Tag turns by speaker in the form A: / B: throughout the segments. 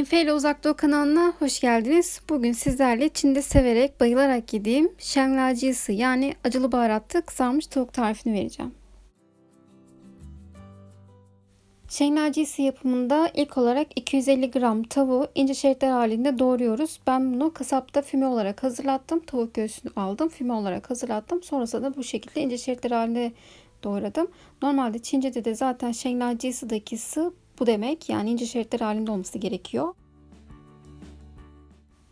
A: Minfe ile Uzak Doğu kanalına hoş geldiniz. Bugün sizlerle Çin'de severek, bayılarak yediğim şenglacısı yani acılı baharatlı kızarmış tavuk tarifini vereceğim. Şenglacısı yapımında ilk olarak 250 gram tavuğu ince şeritler halinde doğruyoruz. Ben bunu kasapta füme olarak hazırlattım. Tavuk göğsünü aldım, füme olarak hazırlattım. Sonrasında da bu şekilde ince şeritler halinde doğradım. Normalde Çince'de de zaten şenglacısıdaki sı bu demek yani ince şeritler halinde olması gerekiyor.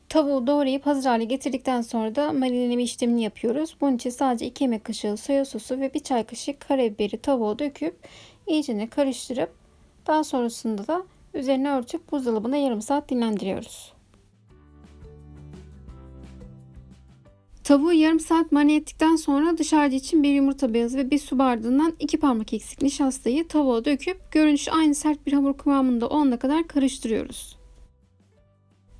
A: Tavuğu doğrayıp hazır hale getirdikten sonra da marineleme işlemini yapıyoruz. Bunun için sadece 2 yemek kaşığı soya sosu ve 1 çay kaşığı karabiberi tavuğa döküp iyicene karıştırıp daha sonrasında da üzerine örtüp buzdolabına yarım saat dinlendiriyoruz. Tavuğu yarım saat marine ettikten sonra dışarıda için bir yumurta beyazı ve bir su bardağından iki parmak eksik nişastayı tavuğa döküp görünüşü aynı sert bir hamur kıvamında olana kadar karıştırıyoruz.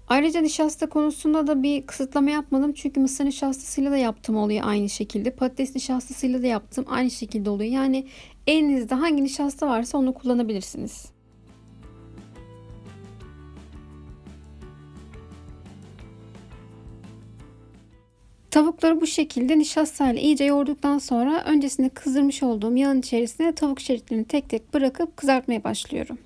A: Ayrıca nişasta konusunda da bir kısıtlama yapmadım çünkü mısır nişastasıyla da yaptım oluyor aynı şekilde. Patates nişastasıyla da yaptım aynı şekilde oluyor. Yani elinizde hangi nişasta varsa onu kullanabilirsiniz. Tavukları bu şekilde nişastayla iyice yoğurduktan sonra öncesinde kızdırmış olduğum yağın içerisine tavuk şeritlerini tek tek bırakıp kızartmaya başlıyorum.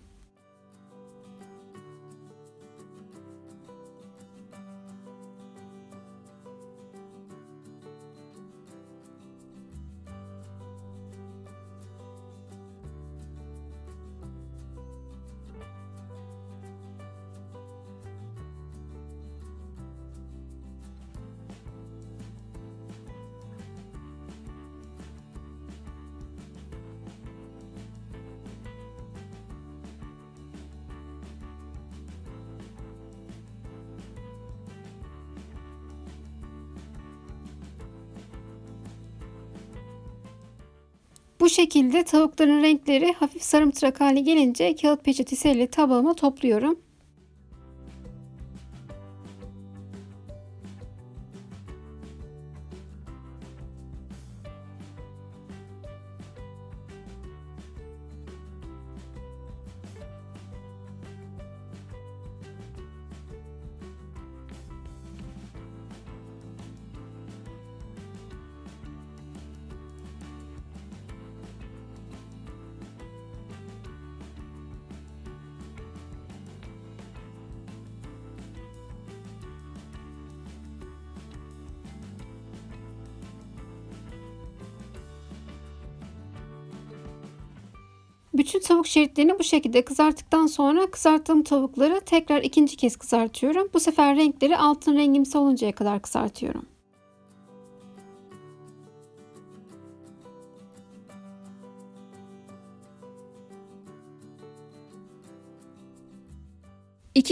A: Şekilde tavukların renkleri hafif sarımtırak hale gelince kağıt peçetesiyle tabağıma topluyorum. Bütün tavuk şeritlerini bu şekilde kızarttıktan sonra kızarttığım tavukları tekrar ikinci kez kızartıyorum. Bu sefer renkleri altın rengimsi oluncaya kadar kızartıyorum.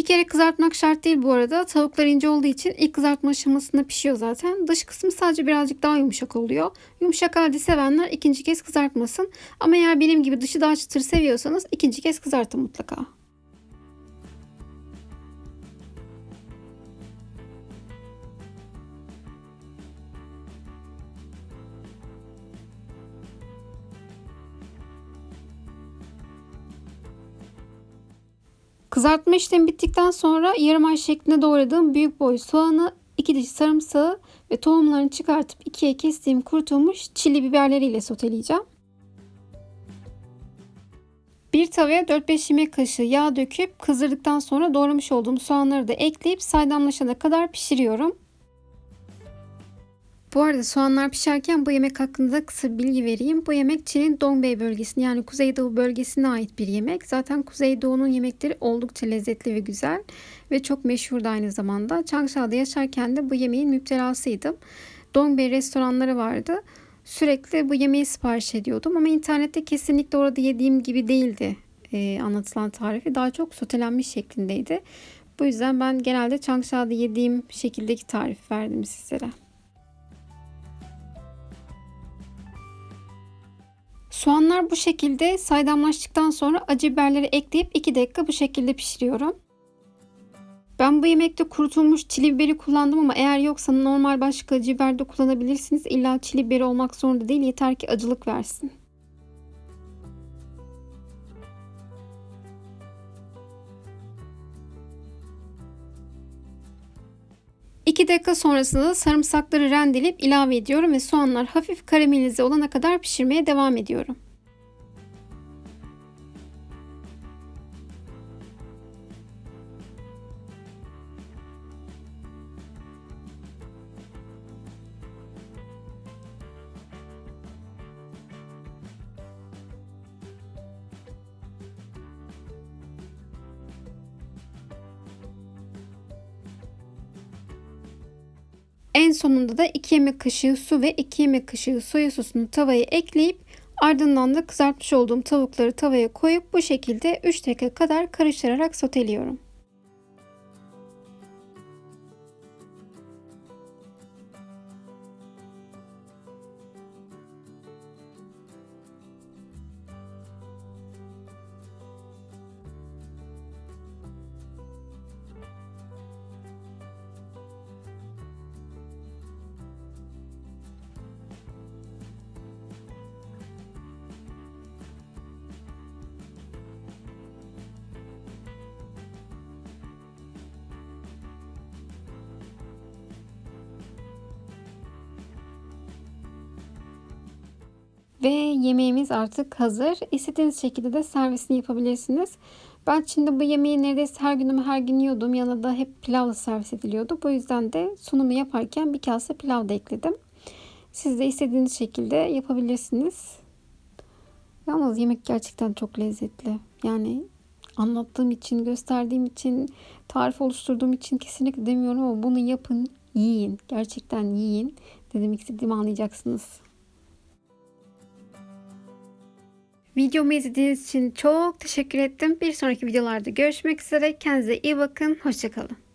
A: İki kere kızartmak şart değil bu arada. Tavuklar ince olduğu için ilk kızartma aşamasında pişiyor zaten. Dış kısmı sadece birazcık daha yumuşak oluyor. Yumuşak halde sevenler ikinci kez kızartmasın. Ama eğer benim gibi dışı daha çıtır seviyorsanız ikinci kez kızartın mutlaka. Kızartma işlemi bittikten sonra yarım ay şeklinde doğradığım büyük boy soğanı, iki diş sarımsağı ve tohumlarını çıkartıp ikiye kestiğim kurutulmuş çili biberleriyle soteleyeceğim. Bir tavaya 4-5 yemek kaşığı yağ döküp kızdırdıktan sonra doğramış olduğum soğanları da ekleyip saydamlaşana kadar pişiriyorum. Bu arada soğanlar pişerken bu yemek hakkında kısa bilgi vereyim. Bu yemek Çin'in Dongbei bölgesine yani Kuzeydoğu bölgesine ait bir yemek. Zaten Kuzeydoğu'nun yemekleri oldukça lezzetli ve güzel ve çok meşhur da aynı zamanda. Changsha'da yaşarken de bu yemeğin müptelasıydım. Dongbei restoranları vardı. Sürekli bu yemeği sipariş ediyordum ama internette kesinlikle orada yediğim gibi değildi e, anlatılan tarifi. Daha çok sotelenmiş şeklindeydi. Bu yüzden ben genelde Changsha'da yediğim şekildeki tarif verdim sizlere. Soğanlar bu şekilde saydamlaştıktan sonra acı biberleri ekleyip 2 dakika bu şekilde pişiriyorum. Ben bu yemekte kurutulmuş çili biberi kullandım ama eğer yoksa normal başka acı biber de kullanabilirsiniz. İlla çili biberi olmak zorunda değil yeter ki acılık versin. Dakika sonrasında da sarımsakları rendeleyip ilave ediyorum ve soğanlar hafif karamelize olana kadar pişirmeye devam ediyorum. En sonunda da 2 yemek kaşığı su ve 2 yemek kaşığı soya sosunu tavaya ekleyip ardından da kızartmış olduğum tavukları tavaya koyup bu şekilde 3 dakika kadar karıştırarak soteliyorum. Ve yemeğimiz artık hazır. İstediğiniz şekilde de servisini yapabilirsiniz. Ben şimdi bu yemeği neredeyse her günüm her gün yiyordum. Yanında da hep pilavla servis ediliyordu. Bu yüzden de sunumu yaparken bir kase pilav da ekledim. Siz de istediğiniz şekilde yapabilirsiniz. Yalnız yemek gerçekten çok lezzetli. Yani anlattığım için, gösterdiğim için, tarif oluşturduğum için kesinlikle demiyorum ama bunu yapın, yiyin. Gerçekten yiyin. Demek istediğimi anlayacaksınız. Videomu izlediğiniz için çok teşekkür ettim. Bir sonraki videolarda görüşmek üzere. Kendinize iyi bakın. Hoşçakalın.